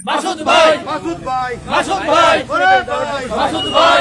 মাসুদ ভাই মাসুদ ভাই মাসুদ ভাই ওরে ভাই মাসুদ ভাই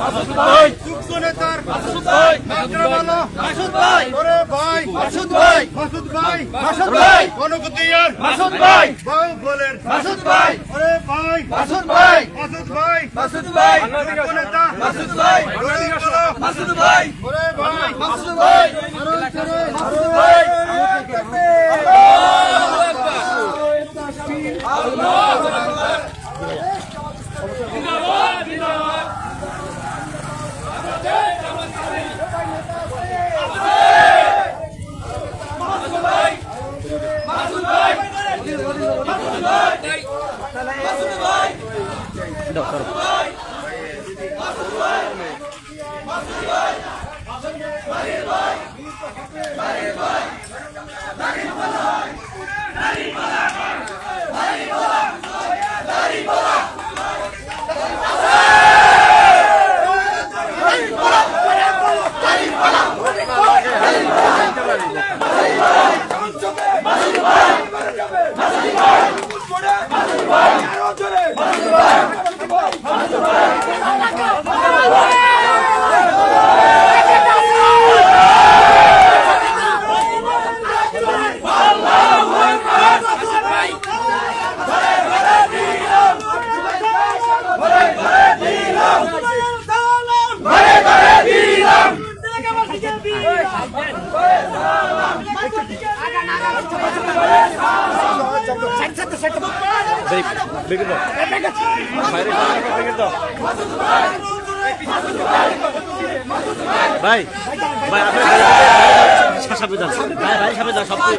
মাসুদ ভাই যোগ্য নেতার মাসুদ ভাই মাত্রাবালো মাসুদ ভাই ওরে ভাই মাসুদ ভাই মাসুদ ভাই মাসুদ ভাই গণপতিয়ার মাসুদ ভাই বাউ বলের মাসুদ ভাই ওরে ভাই মাসুদ ভাই মাসুদ ভাই মাসুদ ভাই যোগ্য নেতা মাসুদ ভাই ওরে বলো মাসুদ ভাই ওরে ভাই মাসুদ ভাই মাসুদ ভাই Set the set the ভাই ভাই আপনি সাপে ভাই ভাই সাপে যান সব এই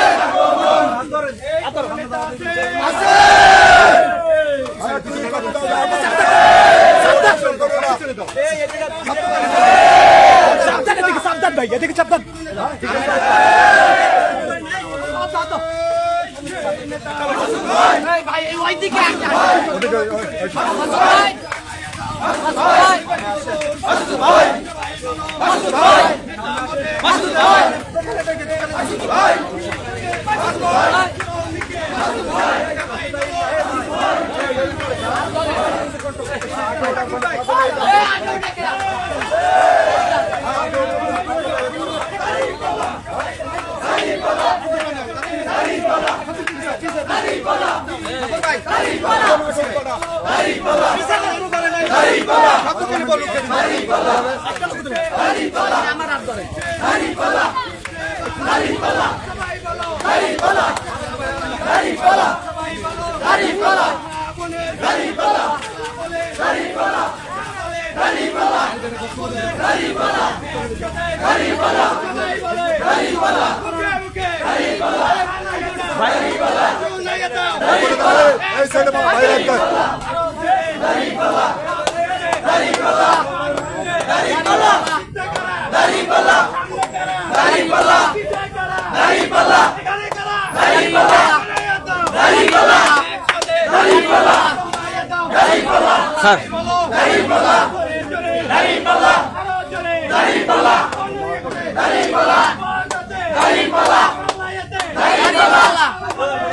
আমাদের মাসুদ ভাই চিকিৎসকের মাসুদ ভাই আসসালামু আলাইকুম মাসুদ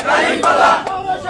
ভাই মাসুদ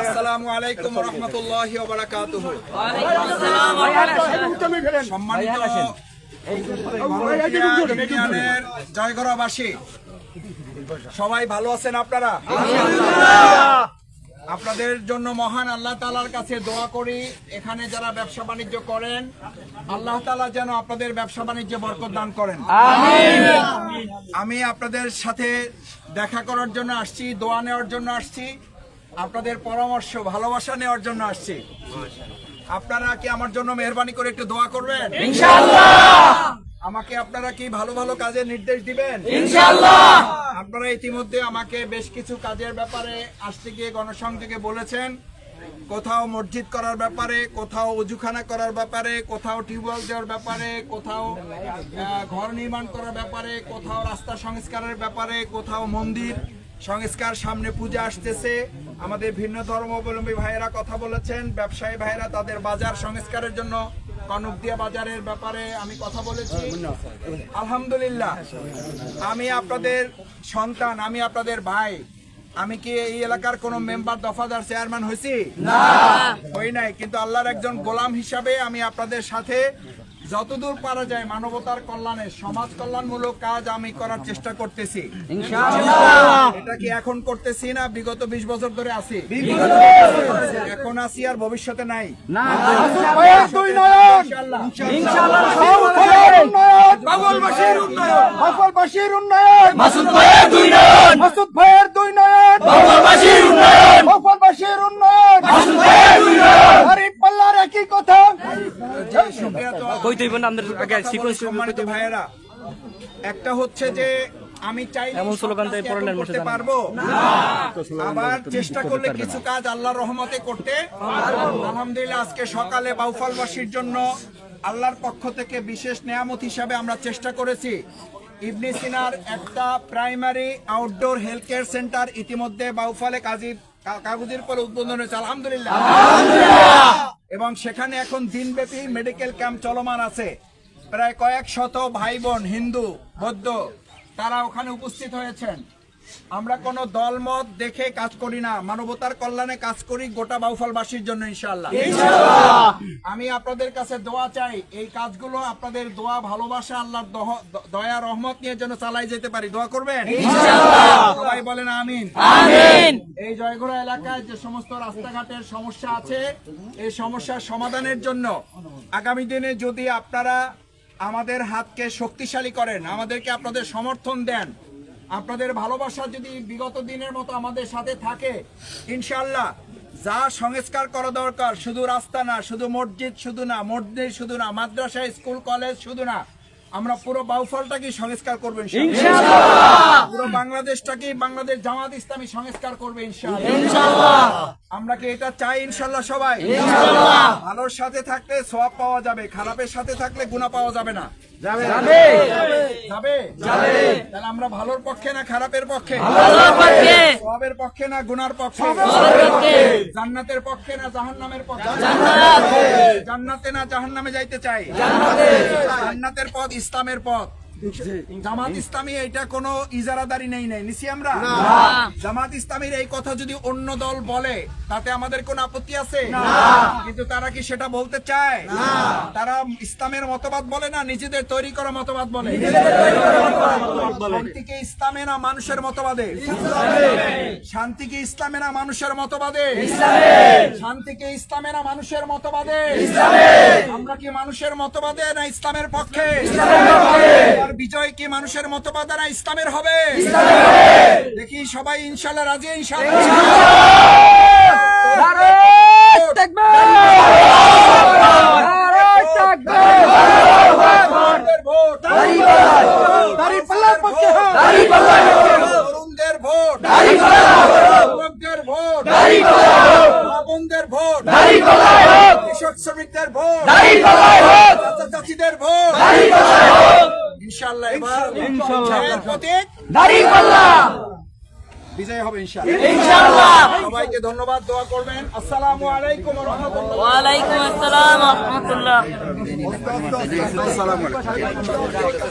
আসসালামু আলাইকুম রহমতুল্লাহ সম্মানিত জয়গড়াবাসী, সবাই ভালো আছেন আপনারা? আপনাদের জন্য মহান আল্লাহ তালার কাছে দোয়া করি। এখানে যারা ব্যবসা বাণিজ্য করেন, আল্লাহ তালা যেন আপনাদের ব্যবসা বাণিজ্যে বরকত দান করেন। আমি আপনাদের সাথে দেখা করার জন্য আসছি, দোয়া নেওয়ার জন্য আসছি। আপনাদের পরামর্শ, ভালোবাসা নেওয়ার জন্য আসছি। আপনারা কি আমার জন্য মেহরবানি করে একটু দোয়া করবেন? আমাকে আপনারা কি ভালো ভালো কাজের নির্দেশ দিবেন? আপনারা ইতিমধ্যে আমাকে বেশ কিছু কাজের ব্যাপারে আসতে গিয়ে গণসংযোগে বলেছেন। কোথাও মসজিদ করার ব্যাপারে কোথাও অজুখানা করার ব্যাপারে কোথাও টিউবওয়েল দেওয়ার ব্যাপারে কোথাও ঘর নির্মাণ করার ব্যাপারে কোথাও রাস্তা সংস্কারের ব্যাপারে কোথাও মন্দির সংস্কার সামনে পূজা আসতেছে। আমাদের ভিন্ন ধর্মাবলম্বী ভাইয়েরা কথা বলেছেন। ব্যবসায়ী ভাইয়েরা তাদের বাজার সংস্কারের জন্য কনকদিয়া বাজারের ব্যাপারে আমি কথা বলেছি। আলহামদুলিল্লাহ আমি আপনাদের সন্তান আমি আপনাদের ভাই। আমি কি এই এলাকার কোন মেম্বার দফাদার চেয়ারম্যান হয়েছি? হই নাই কিন্তু আল্লাহর একজন গোলাম হিসাবে আমি আপনাদের সাথে যতদূর পারা যায় মানবতার কল্যাণে সমাজ কল্যাণমূলক কাজ আমি করার চেষ্টা করতেছি। এটা কি এখন করতেছি না বিগত বিশ বছর ধরে আছি? এখন আছি আর ভবিষ্যতে নাই। দুই নয়ন ইনশাআল্লাহ। বাবুলবাসীর উন্নয়ন। উন্নয়ন। মাসুদ ভাইয়ের দুই নয়ন। মাসুদ ভাইয়ের দুই নয়ন বাংলাবাসীর উন্নয়ন বাবুলবাসীর উন্নয়ন মাসুদ ভাইয়ের দুই নয়ন গরিব পাল্লার একই কথা কই তুই বোন আমাদের আগে সিকোয়েন্স সম্মানিত ভাইয়েরা একটা হচ্ছে যে আমি চাই এমন স্লোগান দেয় পড়লেন করতে পারব? আবার চেষ্টা করলে কিছু কাজ আল্লাহর রহমতে করতে আলহামদুলিল্লাহ আজকে সকালে বাউফালবাসীর জন্য আল্লাহর পক্ষ থেকে বিশেষ নেয়ামত হিসাবে আমরা চেষ্টা করেছি। ইবনে সিনার একটা primary outdoor health care centre ইতিমধ্যে বাউফালে কাজী কাগজের পরে উদ্বোধন হয়েছে আলহামদুলিল্লাহ। এবং সেখানে এখন দিনব্যাপী মেডিকেল ক্যাম্প চলমান আছে। প্রায় কয়েক শত ভাই বোন হিন্দু বৌদ্ধ তারা ওখানে উপস্থিত হয়েছেন। আমরা কোনো দলমত দেখে কাজ করি না মানবতার কল্যাণে কাজ করি গোটা বাউফলবাসীর জন্য ইনশাআল্লাহ। আমি আপনাদের কাছে দোয়া চাই এই কাজগুলো আপনাদের দোয়া ভালোবাসা আল্লাহর দয়া রহমত নিয়ে যেন চালাই যেতে পারি। দোয়া করবেন? সবাই বলেন আমিন। এই জয়গড়া এলাকায় যে সমস্ত রাস্তাঘাটের সমস্যা আছে এই সমস্যার সমাধানের জন্য আগামী দিনে যদি আপনারা আমাদের হাতকে শক্তিশালী করেন আমাদেরকে আপনাদের সমর্থন দেন আপনাদের ভালোবাসা যদি বিগত দিনের মতো আমাদের সাথে থাকে ইনশাল্লাহ যা সংস্কার করা দরকার শুধু রাস্তা না শুধু মসজিদ শুধু না মসজিদ শুধু না মাদ্রাসা স্কুল কলেজ শুধু না আমরা পুরো বাউফলটাকে সংস্কার করবেন পুরো বাংলাদেশটাকে বাংলাদেশ জামাত ইসলামী সংস্কার করবে ইনশাআল্লাহ! আমরা কি এটা চাই ইনশাল্লাহ সবাই? ভালোর সাথে থাকলে সওয়াব পাওয়া যাবে খারাপের সাথে থাকলে গুনাহ পাওয়া যাবে না। যাবে। যাবে? তাহলে আমরা ভালোর পক্ষে না খারাপের পক্ষে? সওয়াবের পক্ষে না গুনার পক্ষে? জান্নাতের পক্ষে না জাহান্নামের পক্ষে? জান্নাতে। না জাহান্নামে যাইতে চাই? জান্নাতের পথ ইসলামের পথ। জামাত ইসলামী এটা কোনো ইজারাদারি নেই নেই। নিছি আমরা? জামাত ইসলামীর এই কথা যদি অন্য দল বলে তাতে আমাদের কোন আপত্তি আছে? কিন্তু তারা কি সেটা বলতে চায়? তারা ইসলামের মতবাদ বলে না নিজেদের তৈরি করা মতবাদ বলে? শান্তিকে ইসলামে না মানুষের মতবাদে? শান্তিকে ইসলামে না মানুষের মতবাদে? শান্তিকে ইসলামে না মানুষের মতবাদে? আমরা কি মানুষের মতবাদে না ইসলামের পক্ষে। আর বিজয় কি মানুষের মতবাদে না ইসলামের হবে? দেখি সবাই ইনশাল্লাহ রাজি তরুণদের ভোট। ভোট। যুবকদের ভোট। বোনদের ভোট। কৃষক শ্রমিকদের ভোট। চাচা চাচিদের ভোট। ইনশাল্লাহ এবার জয়ের প্রতীক বিজয় হবে ইনশাআল্লাহ। ইনশাআল্লাহ! সবাইকে ধন্যবাদ দোয়া করবেন। আসসালামু আলাইকুম ওয়া রাহমাতুল্লাহ। ওয়ালাইকুম আসসালাম রহমতুল্লাহ। আসসালামু আলাইকুম।